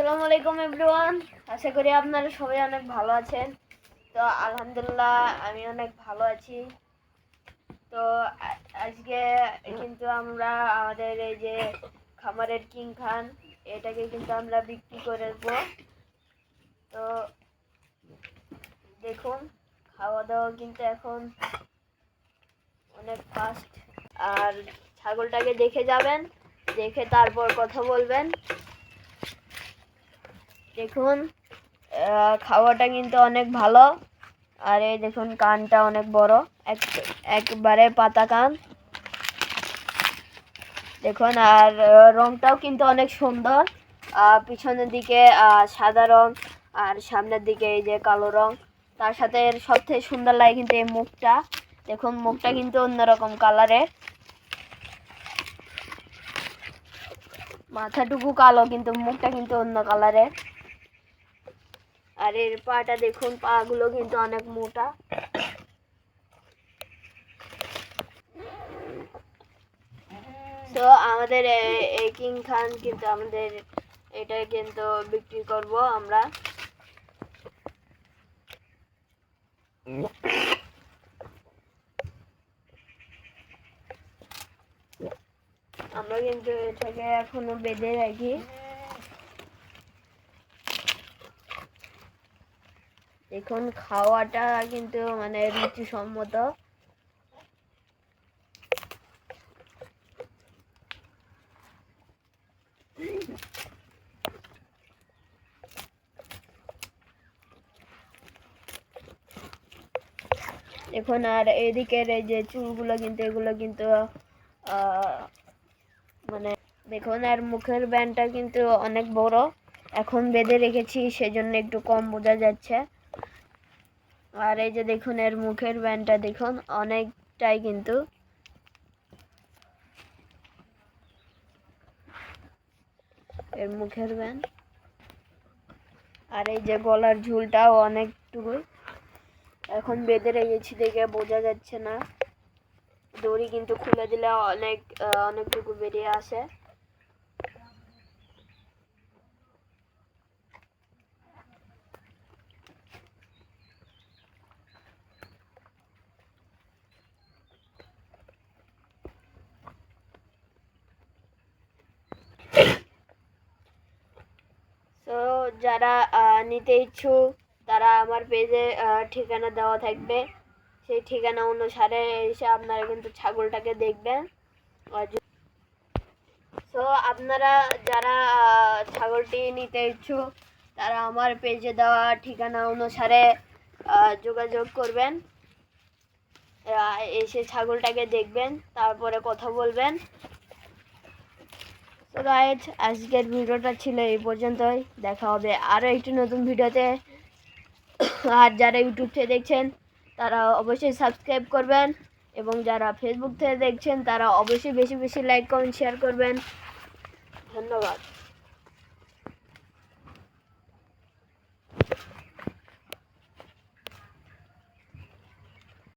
আসসালামু আলাইকুম এভরিওয়ান। আশা করি আপনারা সবাই অনেক ভালো আছেন। তো আলহামদুলিল্লাহ আমি অনেক ভালো আছি। তো আজকে কিন্তু আমরা আমাদের এই যে খামারের কিং খান, এটাকে কিন্তু আমরা বিক্রি করে দেবো। তো দেখুন খাওয়া দাওয়া কিন্তু এখন অনেক ফাস্ট আর ছাগলটাকে দেখে যাবেন, দেখে তারপর কথা বলবেন। দেখুন খাওয়াটা কিন্তু অনেক ভালো। আর এই দেখুন, কানটা অনেক বড়। এক, একবারে পাতা কান। দেখুন, আর রংটাও কিন্তু অনেক সুন্দর। পিছনের দিকে সাদা রং, আর সামনের দিকে এই যে কালো রং। তার সাথে এর সবথেকে সুন্দর লাগে কিন্তু এই মুখটা। দেখুন, মুখটা কিন্তু অন্যরকম কালারের মাথাটুকু কালো, কিন্তু মুখটা কিন্তু অন্য কালারের আর এর পাটা দেখুন পা গুলো কিন্তু অনেক মোটা। তো আমাদের কিং খান কিন্তু আমাদের এটা কিন্তু বিক্রি করব আমরা। আমরা কিন্তু এটাকে এখনও বেঁধে রাখি। দেখুন খাওয়াটা কিন্তু মানে রুচিসম্মত। দেখুন আর এদিকের এই যে চুলগুলো কিন্তু, এগুলো কিন্তু মানে দেখুন, আর মুখের ব্যান্ডটা কিন্তু অনেক বড়। এখন বেঁধে রেখেছি, সেজন্য একটু কম বোঝা যাচ্ছে। আর এই যে দেখুন, এর মুখের ব্যান্ডটা দেখুন, অনেকটাই কিন্তু এর মুখের ব্যান্ড। আর এই যে গলার ঝুলটাও অনেকটুকুই। এখন বেঁধে রেখেছি দেখে বোঝা যাচ্ছে না। দড়ি কিন্তু খুলে দিলে অনেক অনেকটুকু বেরিয়ে আসে তো যারা নিতে ইচ্ছুক, তারা আমার পেজে ঠিকানা দেওয়া থাকবে। সেই ঠিকানা অনুসারে এসে আপনারা কিন্তু ছাগলটাকে দেখবেন। সো আপনারা যারা ছাগলটি নিতে ইচ্ছুক, তারা আমার পেজে দেওয়া ঠিকানা অনুসারে যোগাযোগ করবেন। এসে ছাগলটাকে দেখবেন, তারপরে কথা বলবেন। তো গাইজ আজকের ভিডিওটা ছিল এই পর্যন্তই। দেখা হবে আরও একটি নতুন ভিডিওতে। আর যারা ইউটিউব থেকে দেখছেন, তারা অবশ্যই সাবস্ক্রাইব করবেন। এবং যারা ফেসবুক থেকে দেখছেন, তারা অবশ্যই বেশি বেশি লাইক কমেন্ট শেয়ার করবেন। ধন্যবাদ।